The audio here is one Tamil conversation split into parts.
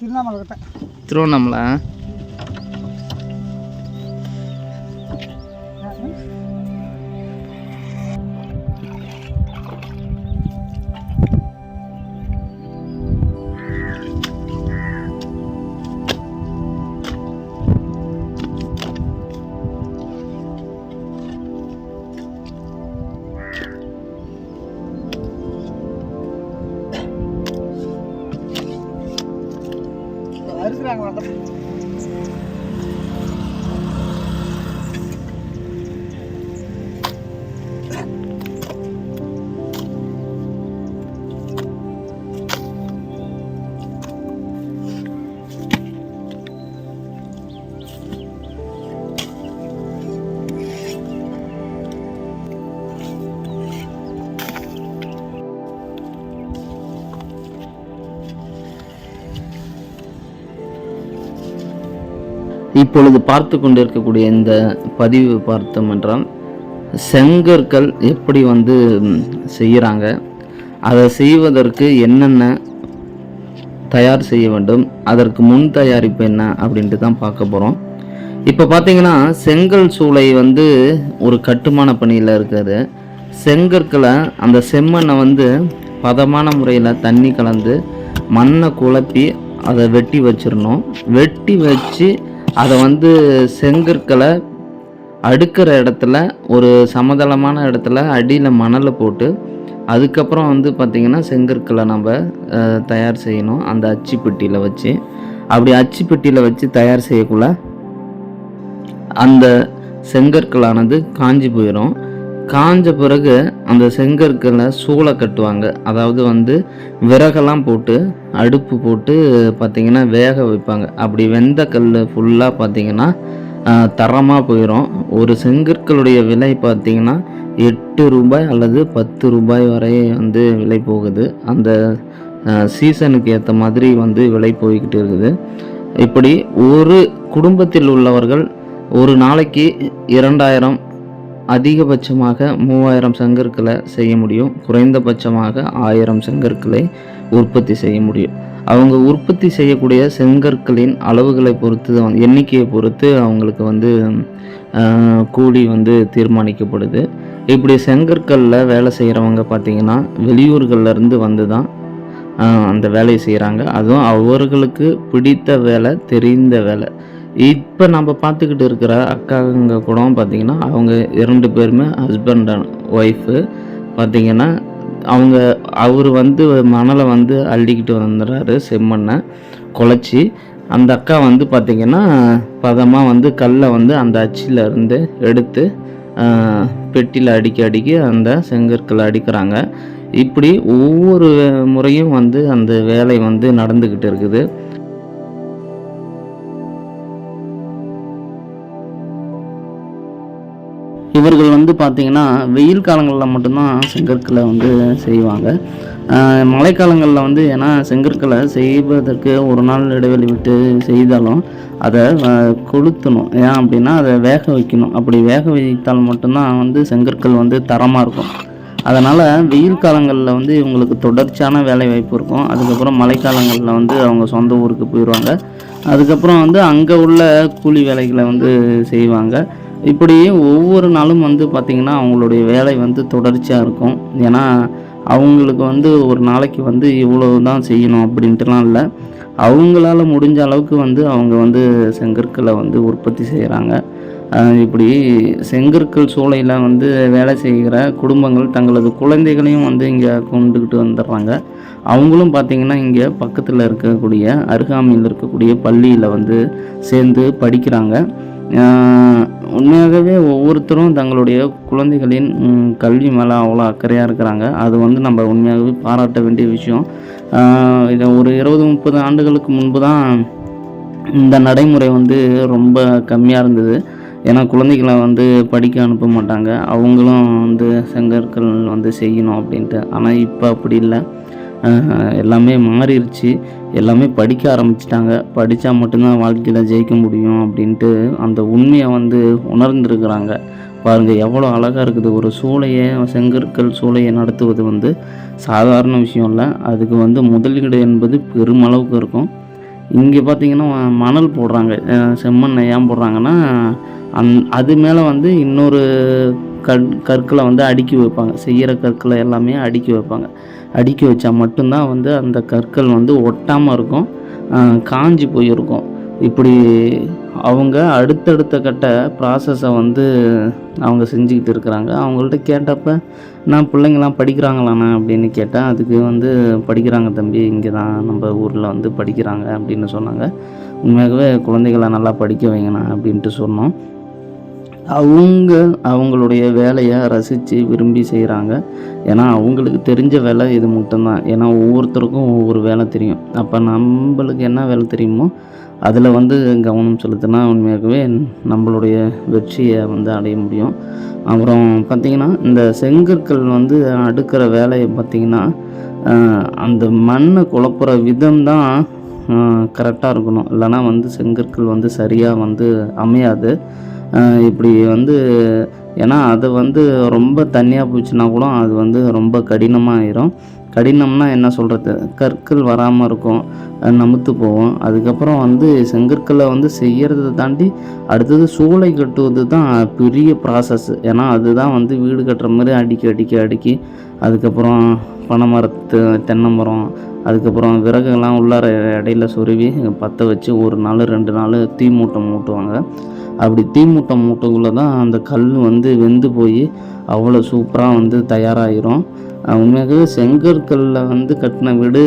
திருவண்ணாமலை திருவண்ணாமலை அறுக்குறாங்க அந்த இப்பொழுது பார்த்து கொண்டிருக்கக்கூடிய இந்த பதிவு பார்த்தோம் என்றால் செங்கற்கள் எப்படி வந்து செய்கிறாங்க அதை செய்வதற்கு என்னென்ன தயார் செய்ய வேண்டும் அதற்கு முன் தயாரிப்பு என்ன அப்படின்ட்டு தான் பார்க்க போகிறோம் இப்போ பார்த்தீங்கன்னா செங்கல் சூளை வந்து ஒரு கட்டுமான பணியில் இருக்காது செங்கற்களை அந்த செம்மண்ணை வந்து பதமான முறையில் தண்ணி கலந்து மண்ணை குழப்பி அதை வெட்டி வச்சிடணும். வெட்டி வச்சு அதை வந்து செங்கற்களை அடுக்கிற இடத்துல ஒரு சமதளமான இடத்துல அடியில் மணலை போட்டு அதுக்கப்புறம் வந்து பார்த்திங்கன்னா செங்கற்களை நம்ம தயார் செய்யணும் அந்த அச்சு பெட்டியில் வச்சு. அப்படி அச்சு பெட்டியில் வச்சு தயார் செய்யக்குள்ள அந்த செங்கற்களானது காஞ்சி போயிடும் காஞ்ச பிறகு அந்த செங்கற்களை சூளை கட்டுவாங்க. அதாவது வந்து விறகெல்லாம் போட்டு அடுப்பு போட்டு பார்த்திங்கன்னா வேக வைப்பாங்க. அப்படி வெந்த கல் ஃபுல்லாக பார்த்திங்கன்னா தரமாக போயிடும் ஒரு செங்கற்களுடைய விலை பார்த்திங்கன்னா எட்டு ரூபாய் அல்லது பத்து ரூபாய் வரை வந்து விலை போகுது. அந்த சீசனுக்கு ஏற்ற மாதிரி வந்து விலை போய்கிட்டு இருக்குது. இப்படி ஒரு குடும்பத்தில் உள்ளவர்கள் ஒரு நாளைக்கு இரண்டாயிரம் அதிகபட்சமாக மூவாயிரம் செங்கற்களை செய்ய முடியும். குறைந்தபட்சமாக ஆயிரம் செங்கற்களை உற்பத்தி செய்ய முடியும். அவங்க உற்பத்தி செய்யக்கூடிய செங்கற்களின் அளவுகளை பொறுத்து தான் எண்ணிக்கையை பொறுத்து அவங்களுக்கு வந்து கூடி கூலி வந்து தீர்மானிக்கப்படுது. இப்படி செங்கற்களில் வேலை செய்கிறவங்க பார்த்திங்கன்னா வெளியூர்கள்லேருந்து வந்து தான் அந்த வேலையை செய்கிறாங்க அதுவும் அவர்களுக்கு பிடித்த வேலை தெரிந்த வேலை. இப்போ நம்ம பார்த்துக்கிட்டு இருக்கிற அக்காங்க கூட பார்த்திங்கன்னா அவங்க இரண்டு பேருமே ஹஸ்பண்ட் அண்ட் ஒய்ஃபு பார்த்தீங்கன்னா அவங்க அவர் வந்து மணலை வந்து அள்ளிக்கிட்டு வந்துடுறாரு செம்மண்ணை குழச்சி. அந்த அக்கா வந்து பார்த்திங்கன்னா பதமாக வந்து கல்லை வந்து அந்த அச்சில் இருந்து எடுத்து பெட்டியில் அடிக்க அடிக்க அந்த செங்கற்களை அடிக்கிறாங்க. இப்படி ஒவ்வொரு முறையும் வந்து அந்த வேலை வந்து நடந்துக்கிட்டு இருக்குது. இவர்கள் வந்து பார்த்திங்கன்னா வெயில் காலங்களில் மட்டும்தான் செங்கற்களை வந்து செய்வாங்க. மழைக்காலங்களில் வந்து ஏன்னா செங்கற்களை செய்வதற்கு ஒரு நாள் இடைவெளி விட்டு செய்தாலும் அதை கொளுத்தணும். ஏன் அப்படின்னா அதை வேக வைக்கணும். அப்படி வேக வைத்தால் மட்டும்தான் வந்து செங்கற்கள் வந்து தரமாக இருக்கும். அதனால் வெயில் காலங்களில் வந்து இவங்களுக்கு தொடர்ச்சியான வேலை வாய்ப்பு இருக்கும். அதுக்கப்புறம் மழைக்காலங்களில் வந்து அவங்க சொந்த ஊருக்கு போயிடுவாங்க அதுக்கப்புறம் வந்து அங்கே உள்ள கூலி வேலைகளை வந்து செய்வாங்க. இப்படி ஒவ்வொரு நாளும் வந்து பார்த்திங்கன்னா அவங்களுடைய வேலை வந்து தொடர்ச்சியாக இருக்கும். ஏன்னா அவங்களுக்கு வந்து ஒரு நாளைக்கு வந்து இவ்வளவு தான் செய்யணும் அப்படின்ட்டுலாம் இல்லை. அவங்களால முடிஞ்ச அளவுக்கு வந்து அவங்க வந்து செங்கற்களை வந்து உற்பத்தி செய்கிறாங்க இப்படி செங்கற்கள் சூளையில் வந்து வேலை செய்கிற குடும்பங்கள் தங்களது குழந்தைகளையும் வந்து இங்கே கொண்டுக்கிட்டு வந்துடுறாங்க. அவங்களும் பார்த்திங்கன்னா இங்கே பக்கத்தில் இருக்கக்கூடிய அருகாமையில் இருக்கக்கூடிய பள்ளியில் வந்து சேர்ந்து படிக்கிறாங்க. உண்மையாகவே ஒவ்வொருத்தரும் தங்களுடைய குழந்தைகளின் கல்வி மேலே அவ்வளோ அக்கறையாக இருக்கிறாங்க. அது வந்து நம்ம உண்மையாகவே பாராட்ட வேண்டிய விஷயம். இதை ஒரு இருபது முப்பது ஆண்டுகளுக்கு முன்பு தான் இந்த நடைமுறை வந்து ரொம்ப கம்மியாக இருந்தது. ஏன்னா குழந்தைகளை வந்து படிக்க அனுப்ப மாட்டாங்க. அவங்களும் வந்து செங்கற்கள் வந்து செய்யணும் அப்படின்ட்டு. ஆனால் இப்போ அப்படி இல்லை. எல்லாமே மாறிடுச்சு. எல்லாமே படிக்க ஆரம்பிச்சிட்டாங்க. படித்தா மட்டும்தான் வாழ்க்கையில் ஜெயிக்க முடியும் அப்படின்ட்டு அந்த உண்மையை வந்து உணர்ந்துருக்கிறாங்க. பாருங்கள் எவ்வளோ அழகாக இருக்குது. ஒரு சூளையை செங்கற்கள் சூளையை நடத்துவது வந்து சாதாரண விஷயம் இல்லை. அதுக்கு வந்து முதலீடு என்பது பெருமளவுக்கு இருக்கும். இங்கே பார்த்தீங்கன்னா மணல் போடுறாங்க. செம்மண்ணை ஏன் போடுறாங்கன்னா அந் அது மேலே வந்து இன்னொரு கற் கற்களை வந்து அடுக்கி வைப்பாங்க. செய்கிற கற்களை எல்லாமே அடுக்கி வைப்பாங்க. அடுக்கி வச்சா மட்டும்தான் வந்து அந்த கற்கள் வந்து ஒட்டாமல் இருக்கும். காஞ்சி போயிருக்கும். இப்படி அவங்க அடுத்தடுத்த கட்ட ப்ராசஸை வந்து அவங்க செஞ்சுக்கிட்டு இருக்கிறாங்க. அவங்கள்ட்ட கேட்டப்ப நான் பிள்ளைங்களாம் படிக்கிறாங்களாண்ணா? அப்படின்னு கேட்டேன் அதுக்கு வந்து படிக்கிறாங்க தம்பி. இங்கே தான் நம்ம ஊரில் வந்து படிக்கிறாங்க அப்படின்னு சொன்னாங்க. உண்மையாகவே குழந்தைகளை நல்லா படிக்க வைங்கண்ணா அப்படின்ட்டு சொன்னோம். அவங்க அவங்களுடைய வேலையை ரசித்து விரும்பி செய்கிறாங்க ஏன்னா அவங்களுக்கு தெரிஞ்ச வேலை இது மட்டும்தான். ஏன்னா ஒவ்வொருத்தருக்கும் ஒவ்வொரு வேலை தெரியும். அப்போ நம்மளுக்கு என்ன வேலை தெரியுமோ அதில் வந்து கவனம் செலுத்தினா உண்மையாகவே நம்மளுடைய வெற்றியை வந்து அடைய முடியும். அப்புறம் பார்த்திங்கன்னா இந்த செங்கற்கள் வந்து அடுக்கிற வேலையை பார்த்திங்கன்னா அந்த மண்ணை குழப்புற விதம் தான் கரெக்டாக இருக்கணும். இல்லைன்னா வந்து செங்கற்கள் வந்து சரியாக வந்து அமையாது. இப்படி வந்து ஏன்னா அது வந்து ரொம்ப தண்ணியாக போச்சுன்னா கூட அது வந்து ரொம்ப கடினமாக ஆயிரும் கடினம்னா என்ன சொல்கிறது கற்கள் வராமல் இருக்கும். நமுத்து போகும். அதுக்கப்புறம் வந்து செங்கற்களை வந்து செய்யறதை தாண்டி அடுத்தது சூளை கட்டுவது தான் பெரிய ப்ராசஸ் ஏன்னா அதுதான் வந்து வீடு கட்டுற மாதிரி அடிக்கி அடிக்கி அடிக்கி. அதுக்கப்புறம் பனை மரத்து தென்னை மரம் அதுக்கப்புறம் விறகுலாம் உள்ளார இடையில சொருவி பற்ற வச்சு ஒரு நாள் ரெண்டு நாள் தீ மூட்டம் மூட்டுவாங்க. அப்படி தீ மூட்டம் மூட்டக்குள்ளே தான் அந்த கல் வந்து வெந்து போய் அவ்வளோ சூப்பராக வந்து தயாராகிரும் உண்மையாகவே செங்கற்களில் வந்து கட்டின வீடு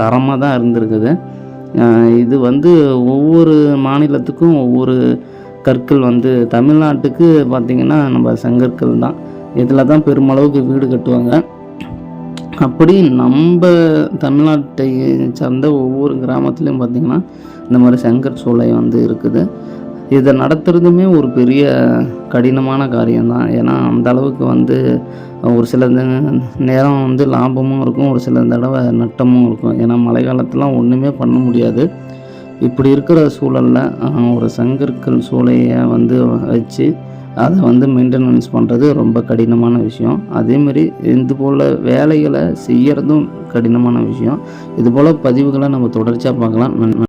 தரமாக தான் இருந்திருக்குது. இது வந்து ஒவ்வொரு மாநிலத்துக்கும் ஒவ்வொரு கற்கள் வந்து தமிழ்நாட்டுக்கு பார்த்திங்கன்னா நம்ம செங்கற்கள் தான். இதில் தான் பெருமளவுக்கு வீடு கட்டுவாங்க. அப்படி நம்ம தமிழ்நாட்டை சார்ந்த ஒவ்வொரு கிராமத்துலேயும் பார்த்திங்கன்னா இந்த மாதிரி செங்கற் சூளை வந்து இருக்குது. இதை நடத்துறதுமே ஒரு பெரிய கடினமான காரியம்தான். ஏன்னா அந்த அளவுக்கு வந்து ஒரு சில நேரம் வந்து லாபமும் இருக்கும் ஒரு சில தடவை நட்டமும் இருக்கும். ஏன்னா மழை காலத்துலாம் ஒன்றுமே பண்ண முடியாது. இப்படி இருக்கிற சூழலில் ஒரு சங்கற்கள் சூளையை வந்து வச்சு அதை வந்து மெயின்டெனன்ஸ் பண்ணுறது ரொம்ப கடினமான விஷயம். அதேமாரி இது போல் வேலைகளை செய்கிறதும் கடினமான விஷயம். இது போல் பதிவுகளை நம்ம தொடர்ச்சியாக பார்க்கலாம். நன்மை